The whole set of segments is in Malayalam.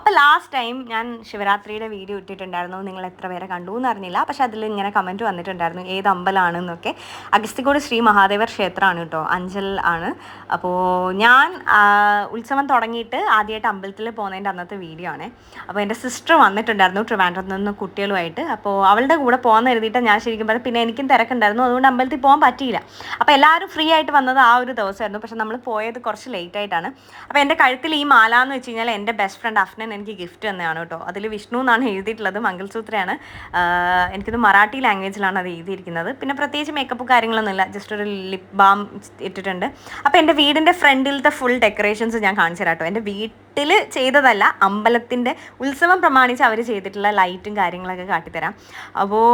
അപ്പോൾ ലാസ്റ്റ് ടൈം ഞാൻ ശിവരാത്രിയുടെ വീഡിയോ ഇട്ടിട്ടുണ്ടായിരുന്നു. നിങ്ങൾ എത്ര പേരെ കണ്ടു എന്ന് അറിഞ്ഞില്ല. പക്ഷെ അതിൽ ഇങ്ങനെ കമന്റ് വന്നിട്ടുണ്ടായിരുന്നു. ഏത് അമ്പലമാണെന്നൊക്കെ അഗസ്തിക്കോട് ശ്രീ മഹാദേവർ ക്ഷേത്രമാണ് കേട്ടോ. അഞ്ചൽ ആണ്. അപ്പോൾ ഞാൻ ഉത്സവം തുടങ്ങിയിട്ട് ആദ്യമായിട്ട് അമ്പലത്തിൽ പോകുന്നതിന്റെ അന്നത്തെ വീഡിയോ ആണ്. അപ്പോൾ എന്റെ സിസ്റ്റർ വന്നിട്ടുണ്ടായിരുന്നു ട്രിവാൻഡ്രത്ത് നിന്ന് കുട്ടികളുമായിട്ട്. അപ്പോൾ അവളുടെ കൂടെ പോകാൻ കരുതിയിട്ട് ഞാൻ ശരിക്കും പറഞ്ഞു പിന്നെ എനിക്കും തിരക്കുണ്ടായിരുന്നു. അതുകൊണ്ട് അമ്പലത്തിൽ പോകാൻ പറ്റിയില്ല. അപ്പോൾ എല്ലാവരും ഫ്രീ ആയിട്ട് വന്നത് ആ ഒരു ദിവസമായിരുന്നു. പക്ഷെ നമ്മൾ പോയത് കുറച്ച് ലേറ്റ് ആയിട്ടാണ്. അപ്പോൾ എന്റെ കഴുത്തിൽ ഈ മാല എന്ന് വെച്ച് കഴിഞ്ഞാൽ എന്റെ ബെസ്റ്റ് ഫ്രണ്ട് അഫ്നൻ എനിക്ക് ഗിഫ്റ്റ് തന്നെയാണ് കേട്ടോ. അതിൽ വിഷ്ണു എന്നാണ് എഴുതിയിട്ടുള്ളത് മംഗൾസൂത്രയാണ്. എനിക്കത് മറാഠി ലാംഗ്വേജിലാണ് അത് എഴുതിയിരിക്കുന്നത്. പിന്നെ പ്രത്യേകിച്ച് മേക്കപ്പ് കാര്യങ്ങളൊന്നുമില്ല ജസ്റ്റ് ഒരു ലിപ് ബാം ഇട്ടിട്ടുണ്ട്. അപ്പോൾ എന്റെ വീടിന്റെ ഫ്രണ്ടിലത്തെ ഫുൾ ഡെക്കറേഷൻസ് ഞാൻ കാണിച്ചു തരാം കേട്ടോ. എന്റെ വീട്ടിൽ ചെയ്തതല്ല. അമ്പലത്തിന്റെ ഉത്സവം പ്രമാണിച്ച് അവർ ചെയ്തിട്ടുള്ള ലൈറ്റും കാര്യങ്ങളൊക്കെ കാട്ടിത്തരാം. അപ്പോൾ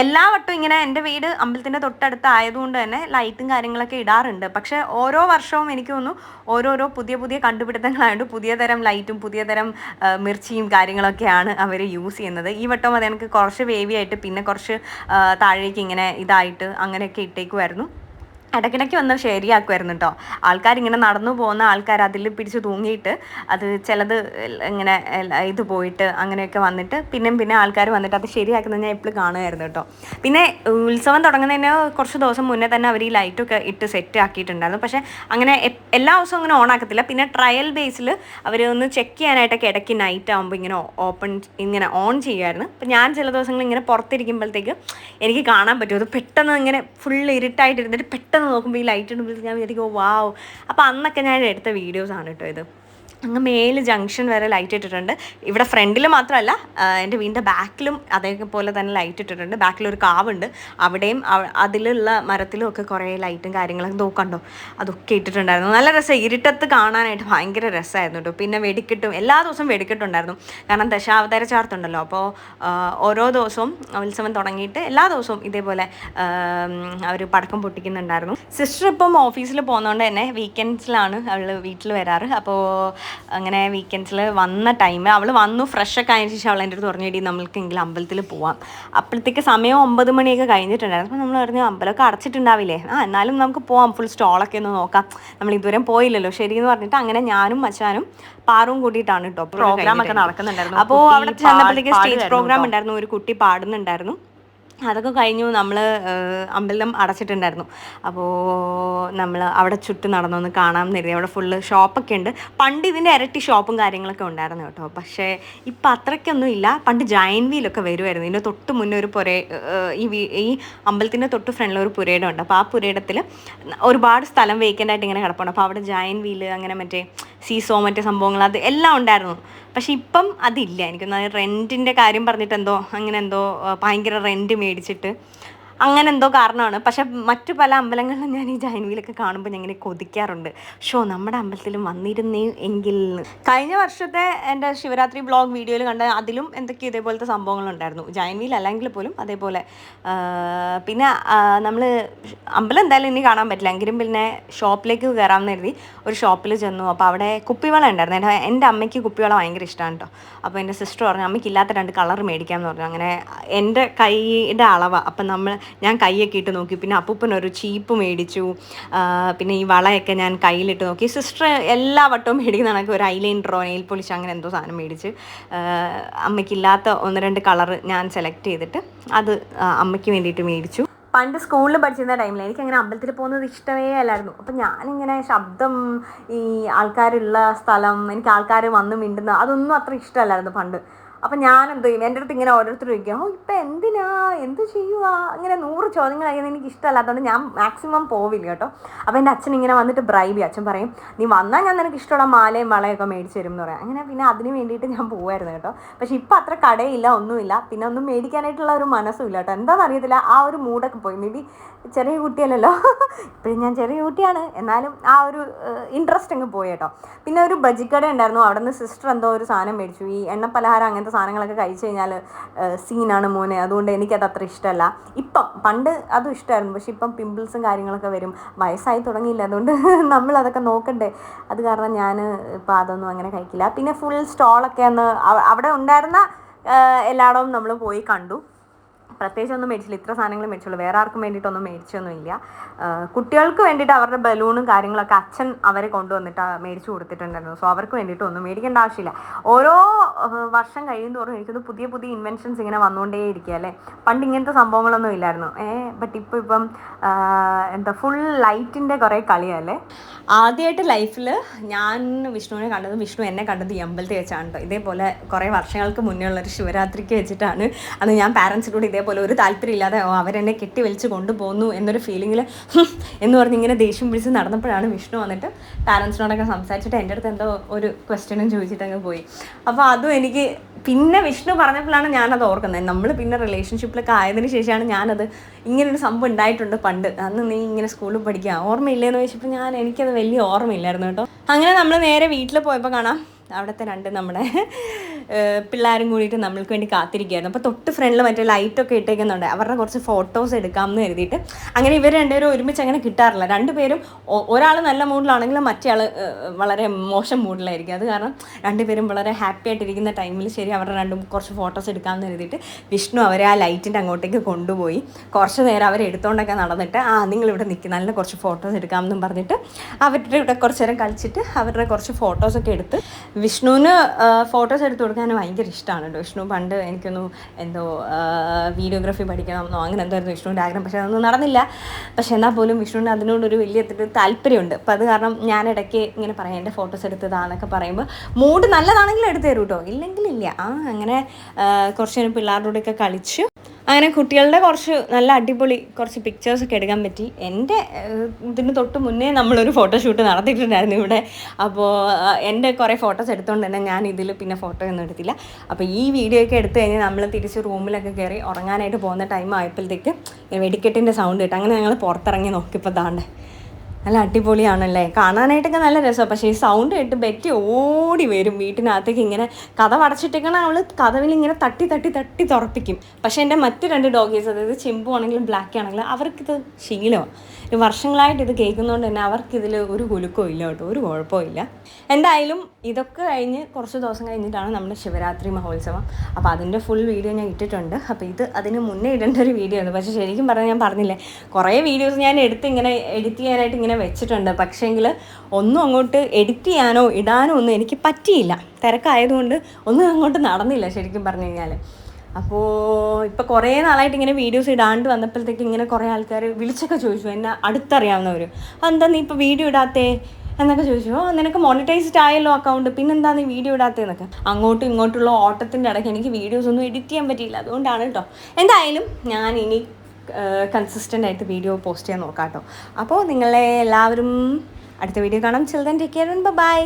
എല്ലാ വട്ടവും ഇങ്ങനെ എന്റെ വീട് അമ്പലത്തിന്റെ തൊട്ടടുത്ത് ആയതുകൊണ്ട് തന്നെ ലൈറ്റും കാര്യങ്ങളൊക്കെ ഇടാറുണ്ട്. പക്ഷേ ഓരോ വർഷവും എനിക്ക് തോന്നുന്നു ഓരോരോ പുതിയ പുതിയ കണ്ടുപിടുത്തങ്ങളായതുകൊണ്ട് പുതിയ തരം ലൈറ്റും പുതിയ തരം മിർച്ചിയും കാര്യങ്ങളൊക്കെയാണ് അവർ യൂസ് ചെയ്യുന്നത്. ഈ വട്ടം അത് എനിക്ക് കുറച്ച് വേവിയായിട്ട് പിന്നെ കുറച്ച് താഴേക്ക് ഇങ്ങനെ ഇതായിട്ട് അങ്ങനെയൊക്കെ ഇട്ടേക്കുമായിരുന്നു ഇടയ്ക്കിടയ്ക്ക് വന്ന് ശരിയാക്കുമായിരുന്നു കേട്ടോ ആൾക്കാരിങ്ങനെ നടന്നു പോകുന്ന ആൾക്കാർ അതിൽ പിടിച്ച് തൂങ്ങിയിട്ട് അത് ചിലത് ഇങ്ങനെ ഇത് പോയിട്ട് അങ്ങനെയൊക്കെ വന്നിട്ട് പിന്നെയും പിന്നെ ആൾക്കാർ വന്നിട്ട് അത് ശരിയാക്കുന്നത് ഞാൻ എപ്പോഴും കാണുമായിരുന്നു കേട്ടോ പിന്നെ ഉത്സവം തുടങ്ങുന്നതിന് കുറച്ച് ദിവസം മുന്നേ തന്നെ അവർ ഈ ലൈറ്റൊക്കെ ഇട്ട് സെറ്റ് ആക്കിയിട്ടുണ്ടായിരുന്നു. പക്ഷേ അങ്ങനെ എല്ലാ ദിവസവും അങ്ങനെ ഓൺ ആക്കത്തില്ല. പിന്നെ ട്രയൽ ബേസിൽ അവർ ഒന്ന് ചെക്ക് ചെയ്യാനായിട്ടൊക്കെ ഇടയ്ക്ക് നൈറ്റ് ആകുമ്പോൾ ഇങ്ങനെ ഓപ്പൺ ഇങ്ങനെ ഓൺ ചെയ്യുമായിരുന്നു അപ്പം ഞാൻ ചില ദിവസങ്ങൾ ഇങ്ങനെ പുറത്തിരിക്കുമ്പോഴത്തേക്ക് എനിക്ക് കാണാൻ പറ്റും. അത് പെട്ടെന്ന് ഇങ്ങനെ ഫുൾ ഇരുട്ടായിട്ട് ഇരുന്നിട്ട് പെട്ടെന്ന് നോക്കുമ്പോൾ ഈ ലൈറ്റ് ഇടുമ്പോൾ ഞാൻ വിചാരിക്കും വാവ് അപ്പോൾ അന്നൊക്കെ ഞാൻ എടുത്ത വീഡിയോസാണ് കേട്ടോ ഇത്. അങ്ങ് മേൽ ജംഗ്ഷൻ വരെ ലൈറ്റ് ഇട്ടിട്ടുണ്ട്. ഇവിടെ ഫ്രണ്ടിൽ മാത്രമല്ല എന്റെ വീടിന്റെ ബാക്കിലും അതേപോലെ തന്നെ ലൈറ്റ് ഇട്ടിട്ടുണ്ട്. ബാക്കിലൊരു കാവുണ്ട്. അവിടെയും അതിലുള്ള മരത്തിലും ഒക്കെ കുറേ ലൈറ്റും കാര്യങ്ങളൊക്കെ നോക്കണ്ടോ അതൊക്കെ ഇട്ടിട്ടുണ്ടായിരുന്നു. നല്ല രസം. ഇരുട്ടത്ത് കാണാനായിട്ട് ഭയങ്കര രസമായിരുന്നു കേട്ടോ പിന്നെ വെടിക്കെട്ടും എല്ലാ ദിവസവും വെടിക്കെട്ടുണ്ടായിരുന്നു. കാരണം ദശാവതാര ചാർത്തുണ്ടല്ലോ. അപ്പോൾ ഓരോ ദിവസവും ഉത്സവം തുടങ്ങിയിട്ട് എല്ലാ ദിവസവും ഇതേപോലെ അവർ പടക്കം പൊട്ടിക്കുന്നുണ്ടായിരുന്നു. സിസ്റ്റർ ഇപ്പം ഓഫീസിൽ പോകുന്നതുകൊണ്ട് തന്നെ വീക്കെൻഡ്സിലാണ് അവൾ വീട്ടിൽ വരാറ്. അപ്പോൾ അങ്ങനെ വീക്കെൻഡ്സിൽ വന്ന ടൈം അവൾ വന്നു ഫ്രഷ് ഒക്കെ ആയതിനു ശേഷം അവൾ എന്റെ അടുത്ത് പറഞ്ഞിട്ട് നമ്മൾക്കെങ്കിലും അമ്പലത്തിൽ പോവാം. അപ്പോഴത്തേക്ക് സമയം ഒമ്പത് മണിയൊക്കെ കഴിഞ്ഞിട്ടുണ്ടായിരുന്നു. അപ്പോൾ നമ്മൾ പറഞ്ഞു അമ്പലമൊക്കെ അടച്ചിട്ടുണ്ടാവില്ലേ? ആ എന്നാലും നമുക്ക് പോവാം ഫുൾ സ്റ്റോളൊക്കെ ഒന്ന് നോക്കാം. നമ്മൾ ഇതുവരെ പോയില്ലല്ലോ. ശരി എന്ന് പറഞ്ഞിട്ട് അങ്ങനെ ഞാനും മച്ചാനും പാറും കൂട്ടിയിട്ടാണ് കേട്ടോ പ്രോഗ്രാം ഒക്കെ നടക്കുന്നുണ്ടായിരുന്നു. അപ്പോൾ അവിടെ ചെന്നപ്പോഴത്തേക്ക് സ്റ്റേജ് പ്രോഗ്രാം ഉണ്ടായിരുന്നു. ഒരു കുട്ടി പാടുന്നുണ്ടായിരുന്നു. അതൊക്കെ കഴിഞ്ഞു നമ്മൾ അമ്പലം അടച്ചിട്ടുണ്ടായിരുന്നു. അപ്പോൾ നമ്മൾ അവിടെ ചുറ്റും നടന്നൊന്ന് കാണാൻ കരുതി. അവിടെ ഫുള്ള് ഷോപ്പൊക്കെ ഉണ്ട്. പണ്ട് ഇതിന്റെ ഇരട്ടി ഷോപ്പും കാര്യങ്ങളൊക്കെ ഉണ്ടായിരുന്നു കേട്ടോ. പക്ഷേ ഇപ്പം അത്രയ്ക്കൊന്നും ഇല്ല. പണ്ട് ജയൻ വീലൊക്കെ വരുമായിരുന്നു ഇതിന്റെ തൊട്ട് മുന്നേ ഒരു പുര ഈ ഈ അമ്പലത്തിന്റെ തൊട്ട് ഫ്രണ്ടിൽ ഒരു പുരയിടം ഉണ്ട്. അപ്പോൾ ആ പുരയിടത്തിൽ ഒരുപാട് സ്ഥലം വേക്കന്റ് ആയിട്ട് ഇങ്ങനെ കിടപ്പുണ്ട്. അപ്പോൾ അവിടെ ജയൻ വീൽ അങ്ങനെ മറ്റേ സീസോ മറ്റേ സംഭവങ്ങൾ അത് എല്ലാം ഉണ്ടായിരുന്നു. പക്ഷെ ഇപ്പം അതില്ല. എനിക്കൊന്ന് റെന്റിന്റെ കാര്യം പറഞ്ഞിട്ട് എന്തോ അങ്ങനെ എന്തോ ഭയങ്കര റെന്റ് മേടിച്ചിട്ട്. അങ്ങനെ എന്തോ കാരണമാണ്. പക്ഷെ മറ്റു പല അമ്പലങ്ങളിലും ഞാൻ ഈ ജാൻവിയിലൊക്കെ കാണുമ്പോൾ ഞാൻ ഇങ്ങനെ കൊതിക്കാറുണ്ട്. ഷോ നമ്മുടെ അമ്പലത്തിലും വന്നിരുന്നേ എങ്കിൽ കഴിഞ്ഞ വർഷത്തെ എന്റെ ശിവരാത്രി ബ്ലോഗ് വീഡിയോയിൽ കണ്ട അതിലും എന്തൊക്കെയോ ഇതേപോലത്തെ സംഭവങ്ങളുണ്ടായിരുന്നു. ജൈൻവിൽ അല്ലെങ്കിൽ പോലും അതേപോലെ. പിന്നെ നമ്മൾ അമ്പലം എന്തായാലും ഇനി കാണാൻ പറ്റില്ല. എങ്കിലും പിന്നെ ഷോപ്പിലേക്ക് കയറാമെന്ന് കരുതി ഒരു ഷോപ്പിൽ ചെന്നു. അപ്പോൾ അവിടെ കുപ്പിവള ഉണ്ടായിരുന്നു. എന്റെ എന്റെ അമ്മയ്ക്ക് കുപ്പിവള ഭയങ്കര ഇഷ്ടമാണ് കേട്ടോ. അപ്പോൾ എന്റെ സിസ്റ്റർ പറഞ്ഞു അമ്മയ്ക്ക് ഇല്ലാത്ത രണ്ട് കളർ മേടിക്കാമെന്ന് പറഞ്ഞു. അങ്ങനെ എന്റെ കൈയുടെ അളവാണ് അപ്പം നമ്മൾ ഞാൻ കൈയൊക്കെ ഇട്ട് നോക്കി. പിന്നെ അപ്പൂപ്പൻ ഒരു ചീപ്പ് മേടിച്ചു. പിന്നെ ഈ വളയൊക്കെ ഞാൻ കയ്യിലിട്ട് നോക്കി. സിസ്റ്റർ എല്ലാ വട്ടവും മേടിക്കുന്ന കണക്ക് ഒരു ഐലൈൻ ഡ്രോ നെയിൽ പോളിഷ് അങ്ങനെ എന്തോ സാധനം മേടിച്ച്. അമ്മയ്ക്കില്ലാത്ത ഒന്ന് രണ്ട് കളർ ഞാൻ സെലക്ട് ചെയ്തിട്ട് അത് അമ്മയ്ക്ക് വേണ്ടിയിട്ട് മേടിച്ചു. പണ്ട് സ്കൂളിൽ പഠിച്ചിരുന്ന ടൈമിൽ എനിക്ക് അങ്ങനെ അമ്പലത്തിൽ പോകുന്നത് ഇഷ്ടമേ അല്ലായിരുന്നു. അപ്പം ഞാനിങ്ങനെ ശബ്ദം ഈ ആൾക്കാരുള്ള സ്ഥലം എനിക്ക് ആൾക്കാർ വന്ന് മിണ്ടുന്ന അതൊന്നും അത്ര ഇഷ്ടമല്ലായിരുന്നു പണ്ട്. അപ്പം ഞാൻ എന്ത് ചെയ്യും? എന്റെ അടുത്ത് ഇങ്ങനെ ഓരോരുത്തർ ചോദിക്കും ഓ ഇപ്പം എന്തിനാ? എന്ത് ചെയ്യുവാ? ഇങ്ങനെ നൂറ് ചോദ്യങ്ങൾ കഴിയുന്നത് എനിക്ക് ഇഷ്ടമല്ലാത്തതുകൊണ്ട് ഞാൻ മാക്സിമം പോവില്ല കേട്ടോ. അപ്പോൾ എന്റെ അച്ഛൻ ഇങ്ങനെ വന്നിട്ട് ബ്രൈബ് ചെയ്യും. അച്ഛൻ പറയും നീ വന്നാൽ ഞാൻ നിനക്ക് ഇഷ്ടമുള്ള മാലയും വളയൊക്കെ മേടിച്ച് തരും എന്ന് പറയാം. അങ്ങനെ പിന്നെ അതിന് വേണ്ടിയിട്ട് ഞാൻ പോവായിരുന്നു കേട്ടോ. പക്ഷേ ഇപ്പം അത്ര കടയില്ല ഒന്നുമില്ല. പിന്നെ ഒന്നും മേടിക്കാനായിട്ടുള്ള ഒരു മനസ്സും ഇല്ല കേട്ടോ. എന്താണെന്ന് അറിയത്തില്ല ആ ഒരു മൂഡൊക്കെ പോയി. മേ ബി ചെറിയ കുട്ടിയല്ലല്ലോ. ഇപ്പോഴും ഞാൻ ചെറിയ കുട്ടിയാണ്. എന്നാലും ആ ഒരു ഇൻട്രസ്റ്റ് അങ്ങ് പോയി കേട്ടോ. പിന്നെ ഒരു ബജിക്കട ഉണ്ടായിരുന്നു. അവിടെ നിന്ന് സിസ്റ്റർ എന്തോ ഒരു സാധനം മേടിച്ചു. ഈ എണ്ണ പലഹാരം അങ്ങനത്തെ സാധനങ്ങളൊക്കെ കഴിച്ചു കഴിഞ്ഞാൽ സീനാണ് മോനെ. അതുകൊണ്ട് എനിക്കത് അത്ര ഇഷ്ടമല്ല ഇപ്പം പണ്ട് അതും ഇഷ്ടമായിരുന്നു പക്ഷേ ഇപ്പം പിമ്പിൾസും കാര്യങ്ങളൊക്കെ വരും. വയസ്സായി തുടങ്ങിയില്ല അതുകൊണ്ട് നമ്മൾ അതൊക്കെ നോക്കണ്ടേ. അത് കാരണം ഞാൻ ഇപ്പം അതൊന്നും അങ്ങനെ കഴിക്കില്ല. പിന്നെ ഫുൾ സ്റ്റോളൊക്കെ ഒന്ന് അവിടെ ഉണ്ടായിരുന്ന എല്ലായിടവും നമ്മൾ പോയി കണ്ടു. പ്രത്യേകിച്ച് ഒന്നും മേടിച്ചില്ല. ഇത്ര സാധനങ്ങൾ മേടിച്ചുള്ളൂ. വേറെ ആർക്കും വേണ്ടിയിട്ടൊന്നും മേടിച്ചൊന്നുമില്ല. കുട്ടികൾക്ക് വേണ്ടിയിട്ട് അവരുടെ ബലൂണും കാര്യങ്ങളൊക്കെ അച്ഛൻ അവരെ കൊണ്ടുവന്നിട്ട് മേടിച്ചു കൊടുത്തിട്ടുണ്ടായിരുന്നു. സോ അവർക്ക് വേണ്ടിയിട്ട് ഒന്നും മേടിക്കേണ്ട ആവശ്യമില്ല. ഓരോ വർഷം വർഷം കഴിയുന്തോറും എനിക്കത് പുതിയ പുതിയ ഇൻവെൻഷൻസ് ഇങ്ങനെ വന്നുകൊണ്ടേ ഇരിക്കുക അല്ലേ? പണ്ട് ഇങ്ങനത്തെ സംഭവങ്ങളൊന്നും ഇല്ലായിരുന്നു. ഏ ബട്ട് ഇപ്പോൾ ഇപ്പം എന്താ ഫുൾ ലൈറ്റിന്റെ കുറേ കളിയല്ലേ? ആദ്യമായിട്ട് ലൈഫിൽ ഞാൻ വിഷ്ണുവിനെ കണ്ടത് വിഷ്ണു എന്നെ കണ്ടത് അമ്പലത്തിൽ വെച്ചാണ് കേട്ടോ ഇതേപോലെ കുറേ വർഷങ്ങൾക്ക് മുന്നേ ഉള്ളൊരു ശിവരാത്രിക്ക് വെച്ചിട്ടാണ് അന്ന് ഞാൻ പാരൻസിനോട് ഇതേപോലെ ഒരു താല്പര്യം ഇല്ലാതെ അവരെന്നെ കെട്ടി വലിച്ച് കൊണ്ടുപോകുന്നു എന്നൊരു ഫീലിങ്ങിൽ എന്ന് പറഞ്ഞ് ഇങ്ങനെ ദേഷ്യം പിടിച്ച് നടന്നപ്പോഴാണ് വിഷ്ണു വന്നിട്ട് പാരൻസിനോടൊക്കെ സംസാരിച്ചിട്ട് എന്റെ അടുത്ത് എന്തോ ഒരു ക്വസ്റ്റ്യനും ചോദിച്ചിട്ട് അങ്ങ് പോയി. അപ്പോൾ അതും എനിക്ക് പിന്നെ വിഷ്ണു പറഞ്ഞപ്പോഴാണ് ഞാനത് ഓർക്കുന്നത്. നമ്മൾ പിന്നെ റിലേഷൻഷിപ്പിലൊക്കെ ആയതിനു ശേഷമാണ് ഞാനത് ഇങ്ങനൊരു സംഭവം ഉണ്ടായിട്ടുണ്ട് പണ്ട്. അന്ന് നീ ഇങ്ങനെ സ്കൂളിൽ പഠിക്കുക ഓർമ്മയില്ലെന്ന് ചോദിച്ചപ്പോൾ ഞാൻ എനിക്കത് വലിയ ഓർമ്മയില്ലായിരുന്നു കേട്ടോ. അങ്ങനെ നമ്മൾ നേരെ വീട്ടിൽ പോയപ്പോൾ കാണാം അവിടുത്തെ രണ്ട് നമ്മുടെ പിള്ളേരും കൂടിയിട്ട് നമ്മൾക്ക് വേണ്ടി കാത്തിരിക്കുകയായിരുന്നു. അപ്പോൾ തൊട്ട് ഫ്രണ്ടിൽ മറ്റേ ലൈറ്റൊക്കെ ഇട്ടേക്കുന്നുണ്ട്. അവരുടെ കുറച്ച് ഫോട്ടോസ് എടുക്കാമെന്ന് കരുതിയിട്ട്. അങ്ങനെ ഇവർ രണ്ടുപേരും ഒരുമിച്ച് അങ്ങനെ കിട്ടാറില്ല. രണ്ടുപേരും ഒരാൾ നല്ല മൂഡിലാണെങ്കിൽ മറ്റേ ആൾ വളരെ മോശം മൂഡിലായിരിക്കും അത് കാരണം രണ്ടുപേരും വളരെ ഹാപ്പി ആയിട്ടിരിക്കുന്ന ടൈമിൽ ശരി അവരുടെ രണ്ടും കുറച്ച് ഫോട്ടോസ് എടുക്കാമെന്ന് കരുതിയിട്ട് വിഷ്ണു അവരെ ആ ലൈറ്റിന്റെ അങ്ങോട്ടേക്ക് കൊണ്ടുപോയി. കുറച്ച് നേരം അവരെ എടുത്തുകൊണ്ടൊക്കെ നടന്നിട്ട് ആ നിങ്ങളിവിടെ നിൽക്കും നല്ല കുറച്ച് ഫോട്ടോസ് എടുക്കാമെന്നും പറഞ്ഞിട്ട് അവരുടെ ഇവിടെ കുറച്ച് നേരം കളിച്ചിട്ട് അവരുടെ കുറച്ച് ഫോട്ടോസൊക്കെ എടുത്ത് വിഷ്ണുവിന് ഫോട്ടോസ് എടുത്ത് ഭയങ്കര ഇഷ്ടമാണ് കേട്ടോ. വിഷ്ണു പണ്ട് എനിക്കൊന്നു എന്തോ വീഡിയോഗ്രാഫി പഠിക്കണമെന്നോ അങ്ങനെ എന്തായിരുന്നു വിഷ്ണുവിന്റെ ആഗ്രഹം. പക്ഷേ അതൊന്നും നടന്നില്ല. പക്ഷേ എന്നാൽ പോലും വിഷ്ണുവിന് അതിനോടൊരു വലിയ താല്പര്യമുണ്ട്. അപ്പോൾ അത് കാരണം ഞാൻ ഇടയ്ക്ക് ഇങ്ങനെ പറയാം എന്റെ ഫോട്ടോസ് എടുത്തതാണെന്നൊക്കെ പറയുമ്പോൾ മൂഡ് നല്ലതാണെങ്കിൽ എടുത്തു തരും കേട്ടോ. ഇല്ലെങ്കിലില്ല ആ അങ്ങനെ കുറച്ച് നേരം പിള്ളേരുടെ കൂടെയൊക്കെ കളിച്ചു. അങ്ങനെ കുട്ടികളുടെ കുറച്ച് നല്ല അടിപൊളി കുറച്ച് പിക്ചേഴ്സ് ഒക്കെ എടുക്കാൻ പറ്റി. എന്റെ ഇതിന് തൊട്ട് മുന്നേ നമ്മളൊരു ഫോട്ടോഷൂട്ട് നടത്തിയിട്ടുണ്ടായിരുന്നു ഇവിടെ. അപ്പോൾ എന്റെ കുറേ ഫോട്ടോസ് എടുത്തുകൊണ്ട് തന്നെ ഞാൻ ഇതിൽ പിന്നെ ഫോട്ടോ ഒന്നും എടുത്തില്ല. അപ്പോൾ ഈ വീഡിയോ ഒക്കെ എടുത്തു കഴിഞ്ഞാൽ നമ്മൾ തിരിച്ച് റൂമിലൊക്കെ കയറി ഉറങ്ങാനായിട്ട് പോകുന്ന ടൈം ആയപ്പോഴത്തേക്ക് വെടിക്കെട്ടിന്റെ സൗണ്ട് കിട്ടും അങ്ങനെ ഞങ്ങൾ പുറത്തിറങ്ങി നോക്കിയപ്പോൾ താണ്ട് നല്ല അടിപൊളിയാണല്ലേ? കാണാനായിട്ടൊക്കെ നല്ല രസമാണ് പക്ഷേ ഈ സൗണ്ട് കേട്ട് ബെറ്റി ഓടി വരും വീട്ടിനകത്തേക്ക് ഇങ്ങനെ കഥ അടച്ചിട്ടേക്കണ അവൾ കഥവിൽ ഇങ്ങനെ തട്ടി തട്ടി തട്ടി തുറപ്പിക്കും. പക്ഷേ എന്റെ മറ്റു രണ്ട് ഡോഗീസ് അതായത് ചെമ്പു ആണെങ്കിലും ബ്ലാക്ക് ആണെങ്കിലും അവർക്കിത് ശീലമാണ് വർഷങ്ങളായിട്ട് ഇത് കേൾക്കുന്നതുകൊണ്ട് തന്നെ അവർക്കിതിൽ ഒരു കുലുക്കവും ഇല്ല കേട്ടോ ഒരു കുഴപ്പമോ ഇല്ല. എന്തായാലും ഇതൊക്കെ കഴിഞ്ഞ് കുറച്ച് ദിവസം കഴിഞ്ഞിട്ടാണ് നമ്മുടെ ശിവരാത്രി മഹോത്സവം. അപ്പോൾ അതിന്റെ ഫുൾ വീഡിയോ ഞാൻ ഇട്ടിട്ടുണ്ട്. അപ്പോൾ ഇത് അതിന് മുന്നേ ഇടേണ്ട ഒരു വീഡിയോ ആണ് പക്ഷേ ശരിക്കും പറഞ്ഞാൽ ഞാൻ പറഞ്ഞില്ലേ കുറേ വീഡിയോസ് ഞാൻ എടുത്ത് ഇങ്ങനെ എഡിറ്റ് ചെയ്യാനായിട്ട് ഇങ്ങനെ വെച്ചിട്ടുണ്ട്. പക്ഷേങ്കിൽ ഒന്നും അങ്ങോട്ട് എഡിറ്റ് ചെയ്യാനോ ഇടാനോ ഒന്നും എനിക്ക് പറ്റിയില്ല. തിരക്കായതുകൊണ്ട് ഒന്നും അങ്ങോട്ട് നടന്നില്ല ശരിക്കും പറഞ്ഞു കഴിഞ്ഞാൽ അപ്പോൾ ഇപ്പോൾ കുറേ നാളായിട്ട് ഇങ്ങനെ വീഡിയോസ് ഇടാണ്ട് വന്നപ്പോഴത്തേക്ക് ഇങ്ങനെ കുറേ ആൾക്കാർ വിളിച്ചൊക്കെ ചോദിച്ചു എന്നെ അടുത്തറിയാവുന്നവർ എന്താ നീ ഇപ്പോൾ വീഡിയോ ഇടാത്തേ? എന്നൊക്കെ ചോദിച്ചു. ഓ നിനക്ക് മോണിറ്റൈസ്ഡ് ആയല്ലോ അക്കൗണ്ട് പിന്നെന്താ നീ വീഡിയോ ഇടാത്തതെന്നൊക്കെ അങ്ങോട്ടും ഇങ്ങോട്ടുള്ള ഓട്ടത്തിന്റെ ഇടയ്ക്ക് എനിക്ക് വീഡിയോസ് ഒന്നും എഡിറ്റ് ചെയ്യാൻ പറ്റിയില്ല. അതുകൊണ്ടാണ് കേട്ടോ എന്തായാലും ഞാൻ ഇനി കൺസിസ്റ്റന്റ് ആയിട്ട് വീഡിയോ പോസ്റ്റ് ചെയ്യാൻ നോക്കാം കേട്ടോ അപ്പോൾ നിങ്ങളെ എല്ലാവരും അടുത്ത വീഡിയോ കാണാം. Children take care bye